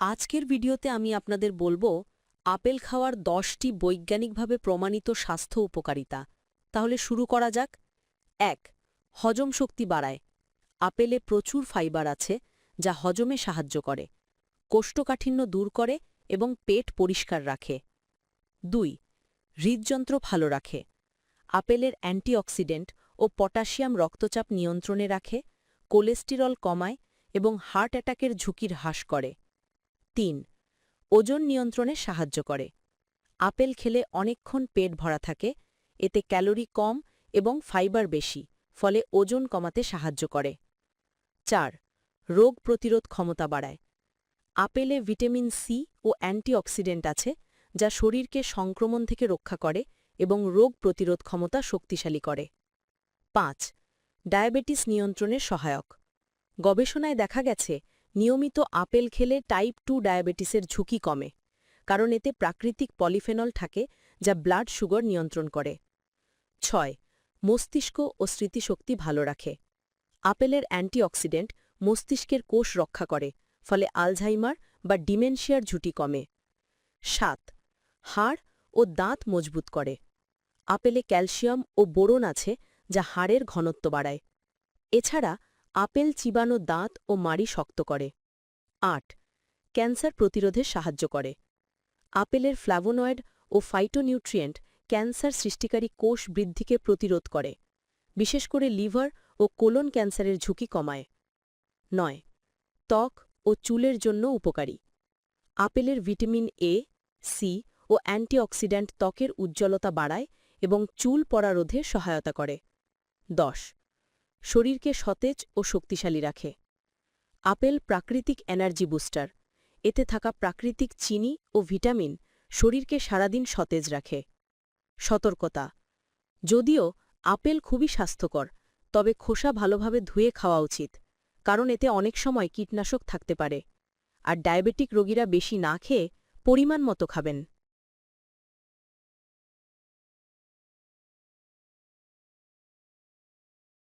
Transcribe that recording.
আজকের ভিডিওতে আমি আপনাদের বলব, আপেল খাওয়ার দশটি বৈজ্ঞানিকভাবে প্রমাণিত স্বাস্থ্য উপকারিতা। তাহলে শুরু করা যাক। এক, হজম শক্তি বাড়ায়। আপেলে প্রচুর ফাইবার আছে, যা হজমে সাহায্য করে, কোষ্ঠকাঠিন্য দূর করে এবং পেট পরিষ্কার রাখে। দুই, হৃদযন্ত্র ভালো রাখে। আপেলের অ্যান্টিঅক্সিডেন্ট ও পটাশিয়াম রক্তচাপ নিয়ন্ত্রণে রাখে, কোলেস্টেরল কমায় এবং হার্ট অ্যাটাকের ঝুঁকির হ্রাস করে। তিন, ওজন নিয়ন্ত্রণে সাহায্য করে। আপেল খেলে অনেকক্ষণ পেট ভরা থাকে, এতে ক্যালোরি কম এবং ফাইবার বেশি, ফলে ওজন কমাতে সাহায্য করে। চার, রোগ প্রতিরোধ ক্ষমতা বাড়ায়। আপেলে ভিটামিন সি ও অ্যান্টিঅক্সিডেন্ট আছে, যা শরীরকে সংক্রমণ থেকে রক্ষা করে এবং রোগ প্রতিরোধ ক্ষমতা শক্তিশালী করে। পাঁচ, ডায়াবেটিস নিয়ন্ত্রণে সহায়ক। গবেষণায় দেখা গেছে নিয়মিত আপেল খেলে টাইপ টু ডায়াবেটিসের ঝুঁকি কমে, কারণ এতে প্রাকৃতিক পলিফেনল থাকে যা ব্লাড সুগার নিয়ন্ত্রণ করে। ছয়, মস্তিষ্ক ও স্মৃতিশক্তি ভালো রাখে। আপেলের অ্যান্টিঅক্সিডেন্ট মস্তিষ্কের কোষ রক্ষা করে, ফলে আলঝাইমার বা ডিমেনশিয়ার ঝুঁটি কমে। সাত, হাড় ও দাঁত মজবুত করে। আপেলে ক্যালসিয়াম ও বোরন আছে যা হাড়ের ঘনত্ব বাড়ায়। এছাড়া আপেল চিবানো দাঁত ও মাড়ি শক্ত করে। আট, ক্যান্সার প্রতিরোধে সাহায্য করে। আপেলের ফ্ল্যাভোনয়েড ও ফাইটোনিউট্রিয়েন্ট ক্যান্সার সৃষ্টিকারী কোষ বৃদ্ধিকে প্রতিরোধ করে, বিশেষ করে লিভার ও কোলন ক্যান্সারের ঝুঁকি কমায়। নয়, ত্বক ও চুলের জন্য উপকারী। আপেলের ভিটামিন এ, সি ও অ্যান্টিঅক্সিডেন্ট ত্বকের উজ্জ্বলতা বাড়ায় এবং চুল পড়া রোধে সহায়তা করে। দশ শরীরকে সতেজ ও শক্তিশালী রাখে। আপেল প্রাকৃতিক এনার্জি বুস্টার। এতে থাকা প্রাকৃতিক চিনি ও ভিটামিন শরীরকে সারাদিন সতেজ রাখে। সতর্কতা। যদিও আপেল খুবই স্বাস্থ্যকর, তবে খোসা ভালোভাবে ধুয়ে খাওয়া উচিত, কারণ এতে অনেক সময় কীটনাশক থাকতে পারে। আর ডায়াবেটিক রোগীরা বেশি না খেয়ে পরিমাণ মতো খাবেন।